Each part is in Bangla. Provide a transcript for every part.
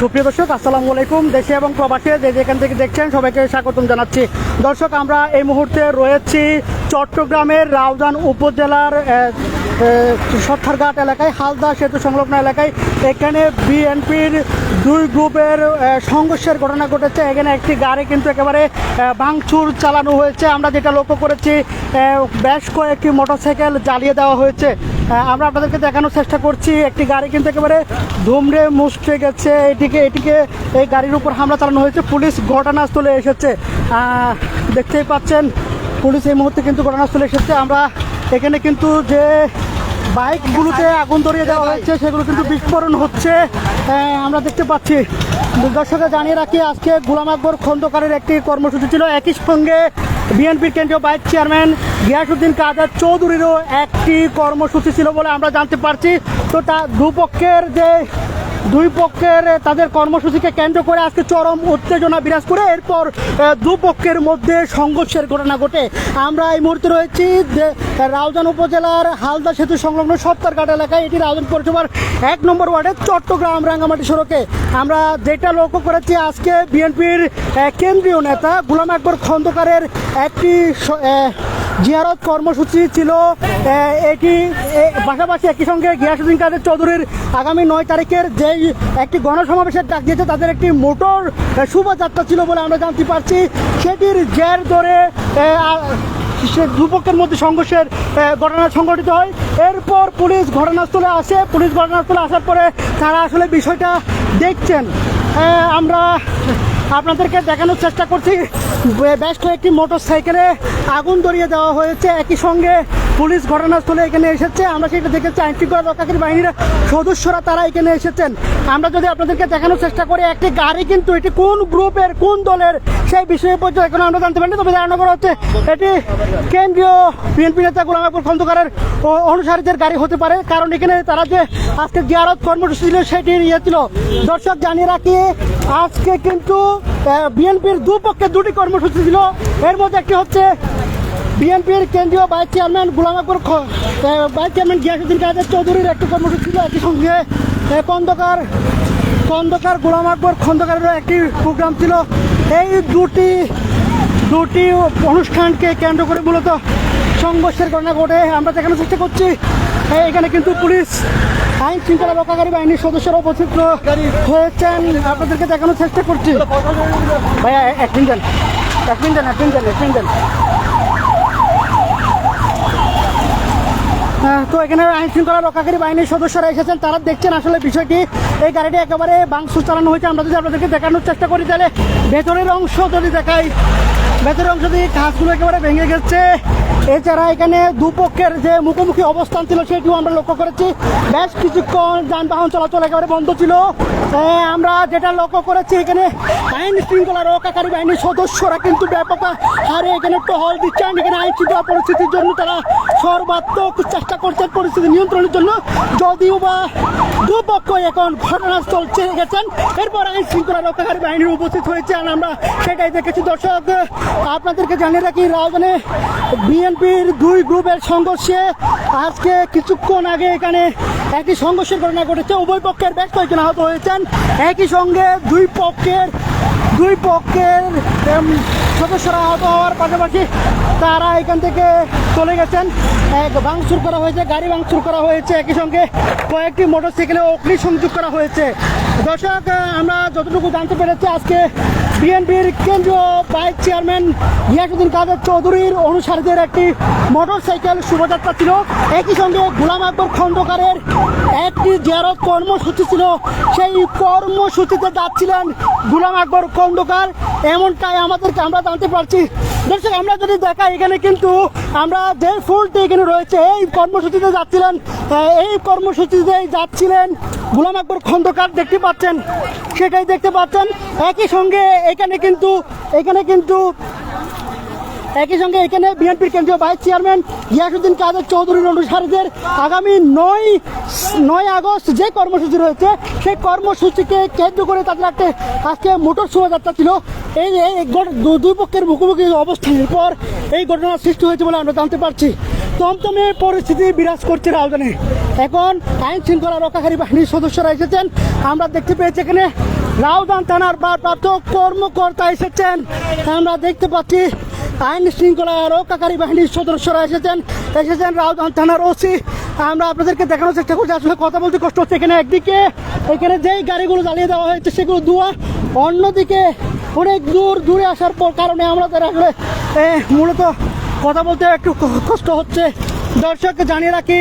সুপ্রিয় দর্শক আসসালামু আলাইকুম। দেশে এবং প্রবাসে যে যেখান থেকে দেখছেন সবাইকে স্বাগতম জানাচ্ছি। দর্শক আমরা এই মুহূর্তে রয়েছি চট্টগ্রামের রাউজান উপজেলার আহ, এলাকায় হালদা সেতু সংলগ্ন এলাকায়। এখানে বিএনপির দুই গ্রুপের সংঘর্ষের ঘটনা ঘটেছে। এখানে একটি গাড়ি কিন্তু একেবারে ভাঙচুর চালানো হয়েছে। আমরা যেটা লক্ষ্য করেছি বেশ কয়েকটি মোটরসাইকেল জ্বালিয়ে দেওয়া হয়েছে। আমরা আপনাদেরকে দেখানোর চেষ্টা করছি, একটি গাড়ি কিন্তু একেবারে ধুমড়ে মুচড়ে গেছে। এটিকে এটিকে, এই গাড়ির উপর হামলা চালানো হয়েছে। পুলিশ ঘটনাস্থলে এসেছে। দেখতেই পাচ্ছেন, পুলিশ এই মুহূর্তে কিন্তু ঘটনাস্থলে এসেছে। আমরা এখানে কিন্তু যে বাইকগুলোতে আগুন ধরিয়ে দেওয়া হয়েছে, সেগুলো কিন্তু বিস্ফোরণ হচ্ছে। আমরা দেখতে পাচ্ছি, দর্শকরা জানিয়ে রাখি, আজকে গুলাম আকবর খন্দকারের একটি কর্মসূচি ছিল। একই সঙ্গে বিএনপির কেন্দ্রীয় ভাইস চেয়ারম্যান গিয়াসুদ্দিন কাদের চৌধুরীরও একটি কর্মসূচি ছিল বলে আমরা জানতে পারছি। তো তা দুপক্ষের যে দুই পক্ষের তাদের কর্মসূচিকে কেন্দ্র করে আজকে চরম উত্তেজনা বিরাজ করে। এরপর দুপক্ষের মধ্যে সংঘর্ষের ঘটনা ঘটে। আমরা এই মুহূর্তে রয়েছি রাউজান উপজেলার হালদা সেতু সংলগ্ন সত্তরঘাট এলাকায়। এটি রাউজান পৌরসভার এক নম্বর ওয়ার্ডের চট্টগ্রাম রাঙ্গামাটি সড়কে। আমরা যেটা লক্ষ্য করেছি, আজকে বিএনপির কেন্দ্রীয় নেতা গুলাম আকবর খন্দকারের একটি জিয়ারত কর্মসূচি ছিল এটি পাশাপাশি একই সঙ্গে গিয়াসুদ্দিন কাদের চৌধুরীর আগামী নয় তারিখের যেই একটি গণসমাবেশের ডাক দিয়েছে, তাদের একটি মোটর শোভাযাত্রা ছিল বলে আমরা জানতে পারছি। সেটির জের ধরে সে দুপক্ষের মধ্যে সংঘর্ষের ঘটনা সংঘটিত হয়। এরপর পুলিশ ঘটনাস্থলে আসে। পুলিশ ঘটনাস্থলে আসার পরে তারা আসলে বিষয়টা দেখছেন। আমরা আপনাদেরকে দেখানোর চেষ্টা করছি। বেশ কয়েকটি মোটর সাইকেলে আগুন ধরিয়ে দেওয়া হয়েছে। একই সঙ্গে পুলিশ ঘটনাস্থলে এখানে এসেছে। আমরা সেটা দেখেছি। আইন শৃঙ্খলা রক্ষাকারী বাহিনীর সদস্যরা তারা এখানে এসেছেন। আমরা যদি আপনাদেরকে দেখানোর চেষ্টা করি, একটি গাড়ি কিন্তু এটি কোন গ্রুপের, কোন দলের, সেই বিষয়ে পর্যন্ত এখন আমরা জানতে পারিনি। তবে ধারণা করা হচ্ছে, এটি কেন্দ্রীয় বিএনপি নেতা গোলাম আকবর খন্দকারের অনুসারীদের গাড়ি হতে পারে, কারণ এখানে তারা যে আজকে জিয়ারত কর্মসূচি ছিল, সেটি ইয়ে ছিল দর্শক জানিয়ে রাখি, আজকে কিন্তু বিএনপির দুপক্ষে দুটি কর্মসূচি ছিল। এর মধ্যে একটি হচ্ছে বিএনপির কেন্দ্রীয় vice chairman Gulam Akbar vice chairman Giasuddin Quader চৌধুরীর একটি কর্মসূচি ছিল একই সঙ্গে। খন্দকার খন্দকার গোলাম আকবর খন্দকারেরও একটি প্রোগ্রাম ছিল। এই দুটি দুটি অনুষ্ঠানকে কেন্দ্র করে মূলত সংঘর্ষের ঘটনা ঘটে। আমরা দেখানোর চেষ্টা করছি এখানে কিন্তু পুলিশ আইন শৃঙ্খলা রক্ষাকারী বাহিনীর সদস্যরা উপস্থিত হয়েছেন। আপনাদেরকে দেখানোর চেষ্টা করছি। ভাইয়া এক মিনিট দেন। এক মিনিট দেন, এক মিনিট দেন, এক মিনিট দেন। তো এখানে আইন শৃঙ্খলা রক্ষাকারী বাহিনীর সদস্যরা এসেছেন। তারা দেখছেন আসলে বিষয়টি। এই গাড়িটি একেবারে বাংসুর চালানো হয়েছে। আমরা যদি আপনাদেরকে দেখানোর চেষ্টা করি তাহলে ভেতরের অংশ যদি দেখাই ভেতরের অংশ দিয়ে ঘাসগুলো একেবারে ভেঙে গেছে। এছাড়া এখানে দুপক্ষের যে মুখোমুখি অবস্থান ছিল, সেটিও আমরা লক্ষ্য করেছি। বেশ কিছুক্ষণ যানবাহন চলাচল একেবারে বন্ধ ছিল। আমরা যেটা লক্ষ্য করেছি, এখানে আইন শৃঙ্খলা রক্ষাকারী বাহিনীর সদস্যরা কিন্তু ব্যাপক হারে এখানে টহল দিচ্ছেন। এখানে আইন শৃঙ্খলা পরিস্থিতির জন্য তারা সর্বাত্মক চেষ্টা করছেন পরিস্থিতি নিয়ন্ত্রণের জন্য। যদিও বা দুপক্ষ এখন ঘটনাস্থল ছেড়ে গেছেন, এরপর আইন শৃঙ্খলা রক্ষাকারী বাহিনীর উপস্থিত হয়েছে। আর আমরা সেটাই দেখেছি। দর্শক, আপনাদেরকে জানিয়ে রাখি, রাজধানী বিএনপির দুই গ্রুপের সংঘর্ষে আজকে কিছুক্ষণ আগে এখানে একই সংঘর্ষের ঘটনা ঘটেছে। উভয় পক্ষের বেশ কয়েকজন আহত হয়েছেন। একই সঙ্গে দুই পক্ষের দুই পক্ষের সদস্যরা আহত হওয়ার পাশাপাশি তারা এখান থেকে চলে গেছেন। এক ভাঙচুর করা হয়েছে, গাড়ি ভাঙচুর করা হয়েছে একই সঙ্গে। কয়েকটি মোটরসাইকেলে অগ্নি সংযোগ করা হয়েছে। দর্শক, আমরা যতটুকু জানতে পেরেছি, আজকে বিএনপির কেন্দ্রীয় বাইক চেয়ারম্যান গিয়াসুদ্দিন কাদের চৌধুরীর অনুসারীদের একটি মোটরসাইকেল শোভাযাত্রা ছিল। একই সঙ্গে গোলাম আকবর খন্দকারের একটি জিয়ারত কর্মসূচি ছিল। সেই কর্মসূচিতে যাচ্ছিলেন গোলাম আকবর খন্দকার। এমনটাই আমাদেরকে, আমরা জানতে পারছি। দর্শক, আমরা যদি দেখা এখানে কিন্তু আমরা যে ফুলটি এখানে রয়েছে, এই কর্মসূচিতে যাচ্ছিলেন এই কর্মসূচিতে যাচ্ছিলেন গুলাম আকবর খন্দকার, দেখতে পাচ্ছেন? সেটাই দেখতে পাচ্ছেন। একই সঙ্গে এখানে কিন্তু এখানে কিন্তু একই সঙ্গে এখানে বিএনপির কেন্দ্রীয় ভাইস চেয়ারম্যান গিয়াসুদ্দিন কাদের চৌধুরীর অনুসারীদের আগামী নয় নয় আগস্ট যে কর্মসূচি রয়েছে, সেই কর্মসূচিকে কেন্দ্র করে তাদের একটা আজকে মোটর শোভাযাত্রা ছিল। এই দুই পক্ষের মুখোমুখি অবস্থানের পর এই ঘটনার সৃষ্টি হয়েছে বলে আমরা জানতে পারছি। তমতমে পরিস্থিতি বিরাজ করছে রাজধানী। এখন আইন শৃঙ্খলা রক্ষাকারী বাহিনীর সদস্যরা এসেছেন। আমরা দেখতে পেয়েছি এখানে রাউদান থানার ভারপ্রাপ্ত কর্মকর্তা এসেছেন। আমরা দেখতে পাচ্ছি আইন শৃঙ্খলা রক্ষাকারী বাহিনীর সদস্যরা এসেছেন। এসেছেন রাউদান থানার ওসি। আমরা আপনাদেরকে দেখানোর চেষ্টা করছি। আসলে কথা বলতে কষ্ট হচ্ছে এখানে একদিকে। এখানে যেই গাড়িগুলো জ্বালিয়ে দেওয়া হয়েছে, সেগুলো ধোয়া অন্যদিকে অনেক দূর দূরে আসার পর কারণে আমাদের আসলে মূলত কথা বলতে একটু কষ্ট হচ্ছে। দর্শককে জানিয়ে রাখি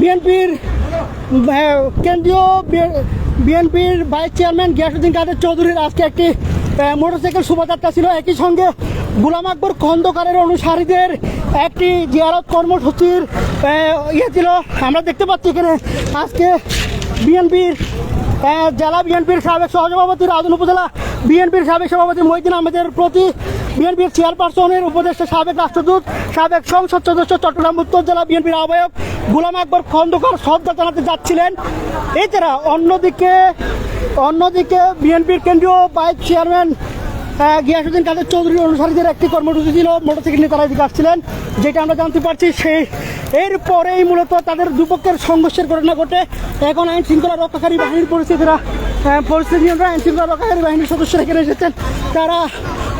বিএনপির কেন্দ্রীয় বিএনপির ভাইস চেয়ারম্যান গিয়াসুদ্দিন কাদের চৌধুরীর আজকে একটি মোটরসাইকেল শোভাযাত্রা ছিল একই সঙ্গে গুলাম আকবর খন্দকারের অনুসারীদের একটি জিয়ারত কর্মসূচির ইয়ে ছিল। আমরা দেখতে পাচ্ছি এখানে আজকে বিএনপির জেলা বিএনপির সাবেক সহসভাপতি রাজন উপজেলা বিএনপির সাবেক সভাপতি মহিদিন আহমেদের প্রতি বিএনপির চেয়ারপারসনের উপদেষ্টা সাবেক রাষ্ট্রদূত, সাবেক সংসদ সদস্য চট্টগ্রাম উত্তর জেলা বিএনপির আহ্বায়ক গুলাম আকবর খন্দকার শ্রদ্ধা জানাতে যাচ্ছিলেন। এছাড়া অন্যদিকে অন্যদিকে বিএনপির কেন্দ্রীয় ভাইস চেয়ারম্যান গিয়াসুদ্দিন কাদের চৌধুরীর অনুসারীদের একটি কর্মসূচি ছিল, মোটরসাইকেল নিয়ে তারা এদিকে আসছিলেন, যেটা আমরা জানতে পারছি সেই এরপরেই মূলত তাদের দুপক্ষের সংঘর্ষের ঘটনা ঘটে। এখন আইন শৃঙ্খলা রক্ষাকারী বাহিনীর পরিস্থিতিরা পরিস্থিতি নিয়ন্ত্রণ, আইন শৃঙ্খলা রক্ষাকারী বাহিনীর সদস্যরা এখানে এসেছেন। তারা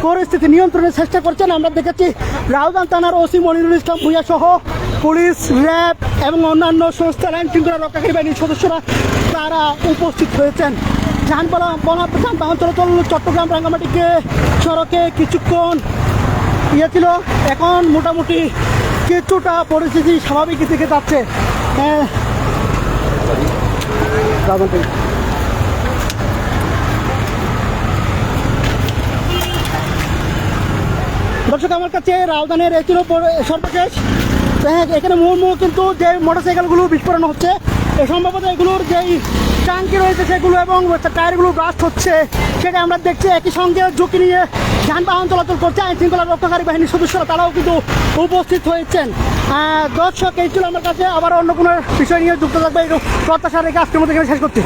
পরিস্থিতি নিয়ন্ত্রণের চেষ্টা করছেন। আমরা দেখেছি রাউদান থানার ওসি মনিরুল ইসলাম ভুইয়া সহ পুলিশ, র্যাব এবং অন্যান্য সংস্থার আইন শৃঙ্খলা রক্ষাকারী বাহিনীর সদস্যরা তারা উপস্থিত হয়েছেন। যানবাহন যানবাহন চলাচল চট্টগ্রাম, রাঙ্গামাটিকে সড়কে কিছুক্ষণ ইয়ে ছিল। এখন মোটামুটি কিছুটা পরিস্থিতি স্বাভাবিক দিকে যাচ্ছে। হ্যাঁ। দর্শক, আমার কাছে রাউদানের এই ছিল হ্যাঁ এখানে মুহুর্মুহ কিন্তু যে মোটরসাইকেলগুলো বিস্ফোরণ হচ্ছে সম্ভবত এগুলোর যেই টাঙ্কি রয়েছে সেগুলো এবং টায়ারগুলো ব্রাস্ট হচ্ছে। সেটা আমরা দেখছি, একই সঙ্গে ঝুঁকি নিয়ে যানবাহন চলাচল করছে আইন শৃঙ্খলা রক্ষাকারী বাহিনীর সদস্যরা তারাও কিন্তু উপস্থিত হয়েছেন। দর্শক, এই ছিল আমার কাছে। আবার অন্য কোনো বিষয় নিয়ে যুক্ত থাকবে প্রত্যাশা রেখে আজকের মধ্যে শেষ করছি।